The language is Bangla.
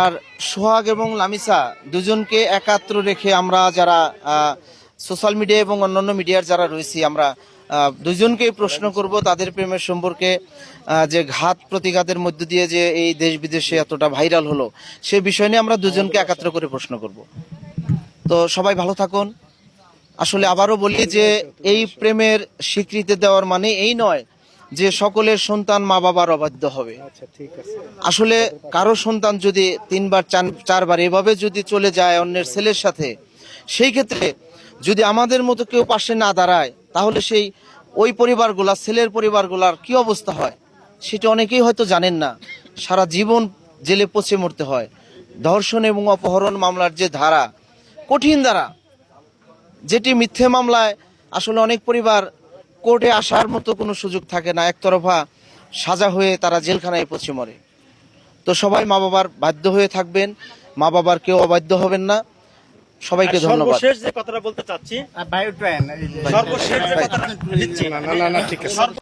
আর সোহাগ এবং লামিসা দুজনকে একাত্র রেখে আমরা যারা সোশ্যাল মিডিয়া এবং অন্যান্য মিডিয়ার যারা রয়েছি, আমরা দুজনকেই প্রশ্ন করব তাদের প্রেমের সম্পর্কে যে ঘাত প্রতিঘাতের মধ্য দিয়ে যে এই দেশ বিদেশে এতটা ভাইরাল হলো, সে বিষয় নিয়ে আমরা দুজনকে একাত্র করে প্রশ্ন করব। তো সবাই ভালো থাকুন। আসলে আবারও বলি যে এই প্রেমের স্বীকৃতি দেওয়ার মানে এই নয় যে সকলের সন্তান মা বাবার অবাধ্য হবে। আচ্ছা ঠিক আছে। আসলে কারও সন্তান যদি তিনবার চার- চারবার এভাবে যদি চলে যায় অন্যের ছেলের সাথে সেই ক্ষেত্রে যদি আমাদের মতো কেউ পাশে না দাঁড়ায় তাহলে সেই ওই পরিবারগুলা ছেলের পরিবারগুলার কি অবস্থা হয়? সেটা অনেকেই হয়তো জানেন না। সারা জীবন জেলে পচে মরতে হয়। ধর্ষণ এবং অপহরণ মামলার যে ধারা কঠিন ধারা যেটি মিথ্যে মামলায় আসলে অনেক পরিবার কোর্টে আসার মতো কোনো সুযোগ থাকে না। একতরফা সাজা হয়ে তারা জেলখানায় পচে মরে। তো সবাই মা বাবার বাধ্য হয়ে থাকবেন। মা বাবার কেউ অবাধ্য হবেন না। সবাইকে ধন্যবাদ। সর্বশেষ যে কথাটা বলতে চাচ্ছি বায়োট্রেন সর্বশেষ যে কথাটা না না না ঠিক আছে।